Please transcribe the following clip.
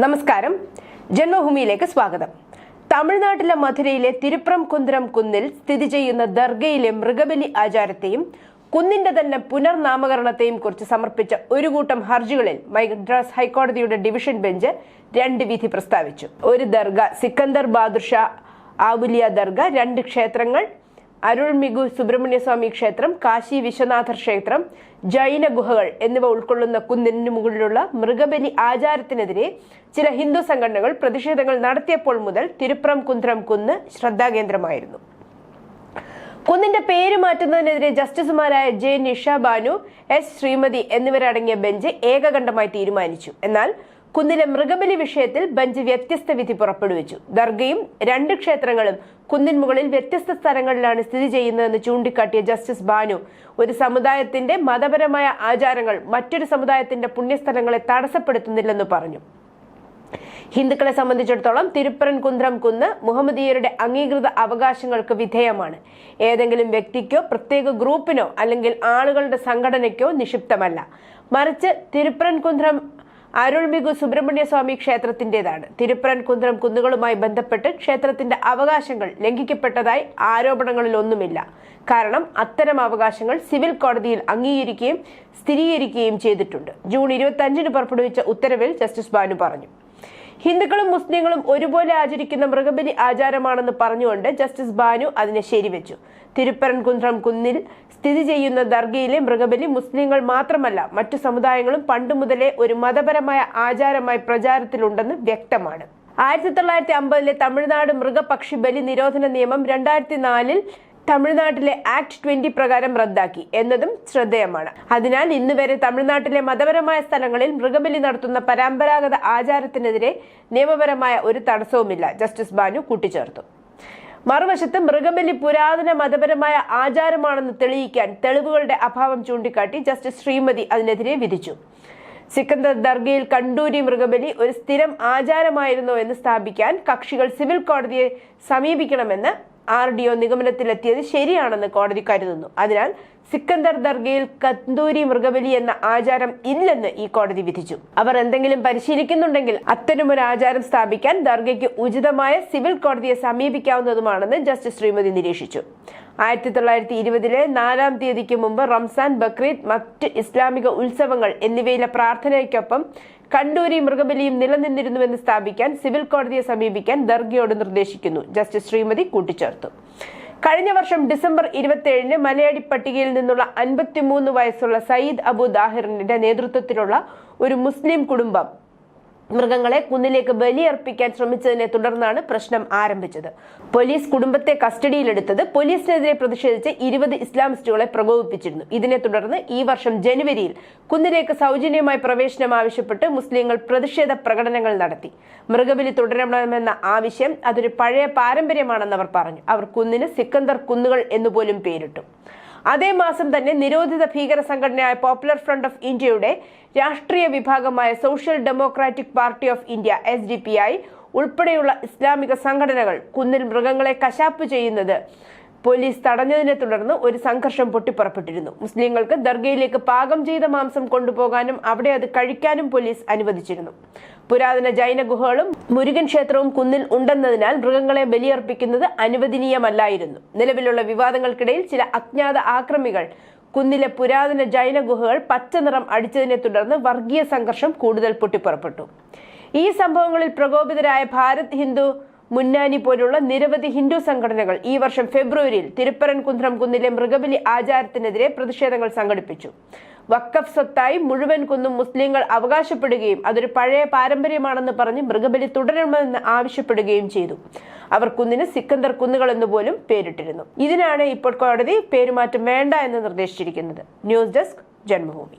നമസ്കാരം. ജന്മഭൂമിയിലേക്ക് സ്വാഗതം. തമിഴ്നാട്ടിലെ മധുരയിലെ തിരുപ്പുറം കുന്ദ്രം കുന്നിൽ സ്ഥിതി ചെയ്യുന്ന ദർഗയിലെ മൃഗബലി ആചാരത്തെയും കുന്നിന്റെ തന്നെ പുനർനാമകരണത്തെയും കുറിച്ച് സമർപ്പിച്ച ഒരു കൂട്ടം ഹർജികളിൽ മദ്രാസ് ഹൈക്കോടതിയുടെ ഡിവിഷൻ ബെഞ്ച് രണ്ട് വിധി പ്രസ്താവിച്ചു. ഒരു ദർഗ സിക്കന്ദർ ബാദുഷാ ആവുലിയ ദർഗ രണ്ട് ക്ഷേത്രങ്ങൾ അരുൾമിഗു സുബ്രഹ്മണ്യസ്വാമി ക്ഷേത്രം കാശി വിശ്വനാഥർ ക്ഷേത്രം ജൈന ഗുഹകൾ എന്നിവ ഉൾക്കൊള്ളുന്ന കുന്നിന് മുകളിലുള്ള മൃഗബലി ആചാരത്തിനെതിരെ ചില ഹിന്ദു സംഘടനകൾ പ്രതിഷേധങ്ങൾ നടത്തിയപ്പോൾ മുതൽ തിരുപ്രം കുന്ദ്രം കുന്ന് ശ്രദ്ധാകേന്ദ്രമായിരുന്നു. കുന്നിന്റെ പേര് മാറ്റുന്നതിനെതിരെ ജസ്റ്റിസുമാരായ ജെ നിഷ ബാനു എസ് ശ്രീമതി എന്നിവരടങ്ങിയ ബെഞ്ച് ഏകകണ്ഠമായി തീരുമാനിച്ചു. എന്നാൽ കുന്നിലെ മൃഗബലി വിഷയത്തിൽ ബെഞ്ച് വ്യത്യസ്ത വിധി പുറപ്പെടുവിച്ചു. ദർഗയും രണ്ട് ക്ഷേത്രങ്ങളും കുന്നിൻ മുകളിൽ വ്യത്യസ്ത സ്ഥലങ്ങളിലാണ് സ്ഥിതി ചെയ്യുന്നതെന്ന് ചൂണ്ടിക്കാട്ടിയ ജസ്റ്റിസ് ബാനു ഒരു സമുദായത്തിന്റെ മതപരമായ ആചാരങ്ങൾ മറ്റൊരു സമുദായത്തിന്റെ പുണ്യസ്ഥലങ്ങളെ തടസ്സപ്പെടുത്തുന്നില്ലെന്ന് പറഞ്ഞു. ഹിന്ദുക്കളെ സംബന്ധിച്ചിടത്തോളം തിരുപ്പരൻ കുന്ത്രം കുന്ന് മുഹമ്മദീയരുടെ അംഗീകൃത അവകാശങ്ങൾക്ക് വിധേയമാണ്. ഏതെങ്കിലും വ്യക്തിക്കോ പ്രത്യേക ഗ്രൂപ്പിനോ അല്ലെങ്കിൽ ആളുകളുടെ സംഘടനയ്ക്കോ നിക്ഷിപ്തമല്ല. മറിച്ച് തിരുപ്പരൻ കുന്ത്രം അരുൾമിഗു സുബ്രഹ്മണ്യ സ്വാമി ക്ഷേത്രത്തിന്റേതാണ് കുന്ദ്രം കുന്നുകളുമായി ബന്ധപ്പെട്ട് ക്ഷേത്രത്തിന്റെ അവകാശങ്ങൾ ലംഘിക്കപ്പെട്ടതായി ആരോപണങ്ങളിലൊന്നുമില്ല. കാരണം അത്തരം അവകാശങ്ങൾ സിവിൽ കോടതിയിൽ അംഗീകരിക്കുകയും സ്ഥിരീകരിക്കുകയും ചെയ്തിട്ടുണ്ട്. ജൂൺ ഇരുപത്തി അഞ്ചിന് പുറപ്പെടുവിച്ച ഉത്തരവിൽ ജസ്റ്റിസ് ബാനു പറഞ്ഞു. ഹിന്ദുക്കളും മുസ്ലിങ്ങളും ഒരുപോലെ ആചരിക്കുന്ന മൃഗബലി ആചാരമാണെന്ന് പറഞ്ഞുകൊണ്ട് ജസ്റ്റിസ് ബാനു അതിനെ ശരിവെച്ചു. തിരുപ്പരൻകുന്നം കുന്നിൽ സ്ഥിതി ചെയ്യുന്ന ദർഗയിലെ മൃഗബലി മുസ്ലിങ്ങൾ മാത്രമല്ല മറ്റു സമുദായങ്ങളും പണ്ടു മുതലേ ഒരു മതപരമായ ആചാരമായി പ്രചാരത്തിലുണ്ടെന്ന് വ്യക്തമാണ്. ആയിരത്തി തൊള്ളായിരത്തി അമ്പതിലെ തമിഴ്നാട് മൃഗപക്ഷി ബലി നിരോധന നിയമം രണ്ടായിരത്തി നാലിൽ തമിഴ്നാട്ടിലെ ആക്ട് ട്വന്റി പ്രകാരം റദ്ദാക്കി എന്നതും ശ്രദ്ധേയമാണ്. അതിനാൽ ഇന്ന് വരെ തമിഴ്നാട്ടിലെ മതപരമായ സ്ഥലങ്ങളിൽ മൃഗബലി നടത്തുന്ന പരമ്പരാഗത ആചാരത്തിനെതിരെ നിയമപരമായ ഒരു തടസ്സവുമില്ല ജസ്റ്റിസ് ബാനു കൂട്ടിച്ചേർത്തു. മറുവശത്ത് മൃഗബലി പുരാതന മതപരമായ ആചാരമാണെന്ന് തെളിയിക്കാൻ തെളിവുകളുടെ അഭാവം ചൂണ്ടിക്കാട്ടി ജസ്റ്റിസ് ശ്രീമതി അതിനെതിരെ വിധിച്ചു. സിക്കന്ദർ ദർഗയിൽ കണ്ടൂരി മൃഗബലി ഒരു സ്ഥിരം ആചാരമായിരുന്നോ എന്ന് സ്ഥാപിക്കാൻ കക്ഷികൾ സിവിൽ കോടതിയെ സമീപിക്കണമെന്ന് ആർ ഡി ഒ നിഗമനത്തിലെത്തിയത് ശരിയാണെന്ന് കോടതി കരുതുന്നു. അതിനാൽ സിക്കന്ദർ ദർഗയിൽ കന്തൂരി മൃഗബലി എന്ന ആചാരം ഇല്ലെന്ന് ഈ കോടതി വിധിച്ചു. അവർ എന്തെങ്കിലും പരിശീലിക്കുന്നുണ്ടെങ്കിൽ അത്തരമൊരു ആചാരം സ്ഥാപിക്കാൻ ദർഗയ്ക്ക് ഉചിതമായ സിവിൽ കോടതിയെ സമീപിക്കാവുന്നതുമാണെന്ന് ജസ്റ്റിസ് ശ്രീമതി നിരീക്ഷിച്ചു. ആയിരത്തി തൊള്ളായിരത്തി ഇരുപതിലെ നാലാം തീയതിക്ക് മുമ്പ് റംസാൻ ബക്രീദ് മറ്റ് ഇസ്ലാമിക ഉത്സവങ്ങൾ എന്നിവയിലെ പ്രാർത്ഥനയ്ക്കൊപ്പം കണ്ടൂരി മൃഗബലിയും നിലനിന്നിരുന്നുവെന്ന് സ്ഥാപിക്കാൻ സിവിൽ കോടതിയെ സമീപിക്കാൻ ദർഗയോട് നിർദ്ദേശിക്കുന്നു ജസ്റ്റിസ് ശ്രീമതി കൂട്ടിച്ചേർത്തു. കഴിഞ്ഞ വർഷം ഡിസംബർ ഇരുപത്തിയേഴിന് മലയാളി പട്ടികയിൽ നിന്നുള്ള അൻപത്തിമൂന്ന് വയസ്സുള്ള സയ്യിദ് അബു ദാഹിറിന്റെ നേതൃത്വത്തിലുള്ള ഒരു മുസ്ലിം കുടുംബം മൃഗങ്ങളെ കുന്നിലേക്ക് ബലിയർപ്പിക്കാൻ ശ്രമിച്ചതിനെ തുടർന്നാണ് പ്രശ്നം ആരംഭിച്ചത്. പോലീസ് കുടുംബത്തെ കസ്റ്റഡിയിലെടുത്തത് പോലീസിനെതിരെ പ്രതിഷേധിച്ച് ഇരുപത് ഇസ്ലാമിസ്റ്റുകളെ പ്രകോപിപ്പിച്ചിരുന്നു. ഇതിനെ തുടർന്ന് ഈ വർഷം ജനുവരിയിൽ കുന്നിലേക്ക് സൗജന്യമായി പ്രവേശനം ആവശ്യപ്പെട്ട് മുസ്ലിങ്ങൾ പ്രതിഷേധ പ്രകടനങ്ങൾ നടത്തി. മൃഗബലി തുടരണമെന്ന ആവശ്യം അതൊരു പഴയ പാരമ്പര്യമാണെന്ന് അവർ പറഞ്ഞു. അവർ കുന്നിന് സിക്കന്ദർ കുന്നുകൾ എന്നുപോലും പേരിട്ടു. അതേ മാസം തന്നെ നിരോധിത ഭീകര സംഘടനയായ പോപ്പുലർ ഫ്രണ്ട് ഓഫ് ഇന്ത്യയുടെ രാഷ്ട്രീയ വിഭാഗമായ social democratic party of India S D P I ഉൾപ്പെടെയുള്ള ഇസ്ലാമിക സംഘടനകൾ കുന്നിൽ മൃഗങ്ങളെ കശാപ്പ് ചെയ്യുന്നത് പോലീസ് തടഞ്ഞതിനെ തുടർന്ന് ഒരു സംഘർഷം പൊട്ടിപ്പുറപ്പെട്ടിരുന്നു. മുസ്ലിങ്ങൾക്ക് ദർഗയിലേക്ക് പാകം ചെയ്ത മാംസം കൊണ്ടുപോകാനും അവിടെ അത് കഴിക്കാനും പോലീസ് അനുവദിച്ചിരുന്നു. പുരാതന ജൈന ഗുഹകളും മുരുകൻ ക്ഷേത്രവും കുന്നിൽ ഉണ്ടെന്നതിനാൽ മൃഗങ്ങളെ ബലിയർപ്പിക്കുന്നത് അനുവദനീയമല്ലായിരുന്നു. നിലവിലുള്ള വിവാദങ്ങൾക്കിടയിൽ ചില അജ്ഞാത ആക്രമികൾ കുന്നിലെ പുരാതന ജൈന ഗുഹകൾ പച്ച നിറം അടിച്ചതിനെ തുടർന്ന് വർഗീയ സംഘർഷം കൂടുതൽ പൊട്ടിപ്പുറപ്പെട്ടു. ഈ സംഭവങ്ങളിൽ പ്രകോപിതരായ ഭാരത് ഹിന്ദു മുന്നാനി പോലുള്ള നിരവധി ഹിന്ദു സംഘടനകൾ ഈ വർഷം ഫെബ്രുവരിയിൽ തിരുപ്പരൻ കുന്നം കുന്നിലെ മൃഗബലി ആചാരത്തിനെതിരെ പ്രതിഷേധങ്ങൾ സംഘടിപ്പിച്ചു. വക്കഫ് സ്വത്തായി മുഴുവൻ കുന്നും മുസ്ലിങ്ങൾ അവകാശപ്പെടുകയും അതൊരു പഴയ പാരമ്പര്യമാണെന്ന് പറഞ്ഞ് മൃഗബലി തുടരണമെന്ന് ആവശ്യപ്പെടുകയും ചെയ്തു. അവർ കുന്നിന് സിക്കന്ദർ കുന്നുകൾ എന്ന് പോലും പേരിട്ടിരുന്നു. ഇതിനാണ് ഇപ്പോൾ കോടതി പേരുമാറ്റം വേണ്ട എന്ന് നിർദ്ദേശിച്ചിരിക്കുന്നത്. News desk Janmabhumi.